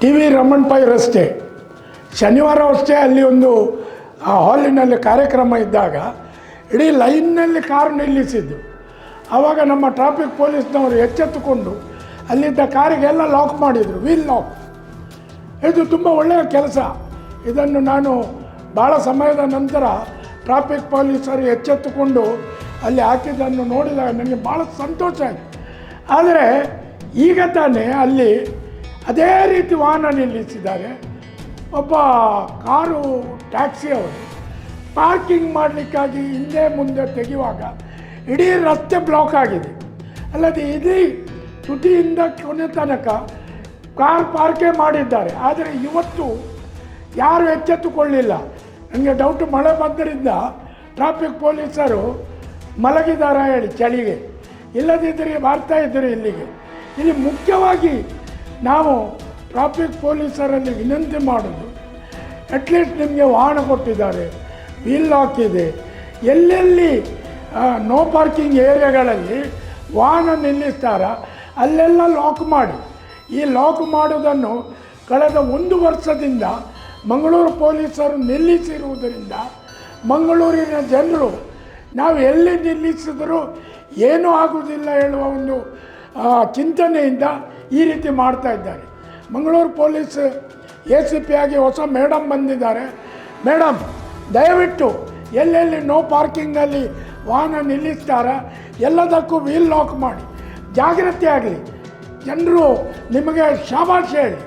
T V Raman pi ರಸ್ತೆ. ಶನಿವಾರ ಅಷ್ಟೇ ಅಲ್ಲಿ ಒಂದು ಹಾಲಿನಲ್ಲಿ ಕಾರ್ಯಕ್ರಮ ಇದ್ದಾಗ ಇಡೀ ಲೈನ್ನಲ್ಲಿ ಕಾರು ನಿಲ್ಲಿಸಿದ್ದು. ಆವಾಗ ನಮ್ಮ ಟ್ರಾಫಿಕ್ ಪೊಲೀಸ್ನವರು ಎಚ್ಚೆತ್ತುಕೊಂಡು ಅಲ್ಲಿದ್ದ ಕಾರಿಗೆಲ್ಲ ಲಾಕ್ ಮಾಡಿದರು. Wheel lock. ಇದು ತುಂಬ ಒಳ್ಳೆಯ ಕೆಲಸ. ಇದನ್ನು ನಾನು ಭಾಳ ಸಮಯದ ನಂತರ ಟ್ರಾಫಿಕ್ ಪೊಲೀಸರು ಎಚ್ಚೆತ್ತುಕೊಂಡು ಅಲ್ಲಿ ಹಾಕಿದ್ದನ್ನು ನೋಡಿದಾಗ ನನಗೆ ಭಾಳ ಸಂತೋಷ ಆಯಿತು. ಆದರೆ ಈಗ ತಾನೇ ಅಲ್ಲಿ ಅದೇ ರೀತಿ ವಾಹನ ನಿಲ್ಲಿಸಿದ್ದಾರೆ. ಒಬ್ಬ ಕಾರು ಟ್ಯಾಕ್ಸಿ ಅವರು ಪಾರ್ಕಿಂಗ್ ಮಾಡಲಿಕ್ಕಾಗಿ ಹಿಂದೆ ಮುಂದೆ ತೆಗೆಯುವಾಗ ಇಡೀ ರಸ್ತೆ ಬ್ಲಾಕ್ ಆಗಿದೆ. ಅಲ್ಲದೆ ಇಡೀ ತುಟಿಯಿಂದ ಕೊನೆ ತನಕ ಕಾರ್ ಪಾರ್ಕೇ ಮಾಡಿದ್ದಾರೆ. ಆದರೆ ಇವತ್ತು ಯಾರು ಎಚ್ಚೆತ್ತುಕೊಳ್ಳಿಲ್ಲ. ನನಗೆ ಡೌಟ್ ಮಳೆ ಬಂದರಿಂದ ಟ್ರಾಫಿಕ್ ಪೊಲೀಸರು ಮಲಗಿದಾರ ಹೇಳಿ ಚಳಿಗೆ. ಇಲ್ಲದಿದ್ದರೆ ಬರ್ತಾ ಇದ್ದರು ಇಲ್ಲಿಗೆ. ಇಲ್ಲಿ ಮುಖ್ಯವಾಗಿ ನಾವು ಟ್ರಾಫಿಕ್ ಪೊಲೀಸರಲ್ಲಿ ವಿನಂತಿ ಮಾಡೋದು. ಅಟ್ಲೀಸ್ಟ್ ನಿಮಗೆ ವಾಹನ ಕೊಟ್ಟಿದ್ದಾರೆ. ವೀಲ್ ಲಾಕ್ ಇದೆ ಎಲ್ಲೆಲ್ಲಿ ನೋ ಪಾರ್ಕಿಂಗ್ ಏರಿಯಾಗಳಲ್ಲಿ ವಾಹನ ನಿಲ್ಲಿಸ್ತಾರ, ಅಲ್ಲೆಲ್ಲ ಲಾಕ್ ಮಾಡಿ. ಈ ಲಾಕ್ ಮಾಡೋದನ್ನು ಕಳೆದ ಒಂದು ವರ್ಷದಿಂದ ಮಂಗಳೂರು ಪೊಲೀಸರು ನಿಲ್ಲಿಸಿರುವುದರಿಂದ ಮಂಗಳೂರಿನ ಜನರು ನಾವು ಎಲ್ಲಿ ನಿಲ್ಲಿಸಿದರೂ ಏನೂ ಆಗುವುದಿಲ್ಲ ಹೇಳುವ ಒಂದು ಆ, ಚಿಂತನೆಯಿಂದ ಈ ರೀತಿ ಮಾಡ್ತಾ ಇದ್ದಾರೆ. Mangaluru police A C P ಆಗಿ ಹೊಸ ಮೇಡಮ್ ಬಂದಿದ್ದಾರೆ. ಮೇಡಮ್ ದಯವಿಟ್ಟು ಎಲ್ಲೆಲ್ಲಿ ನೋ ಪಾರ್ಕಿಂಗಲ್ಲಿ ವಾಹನ ನಿಲ್ಲಿಸ್ತಾರ ಎಲ್ಲದಕ್ಕೂ ವೀಲ್ ಲಾಕ್ ಮಾಡಿ. ಜಾಗ್ರತೆ ಆಗಲಿ. ಜನರು ನಿಮಗೆ ಶಾಬಾಷ್ ಹೇಳಿ.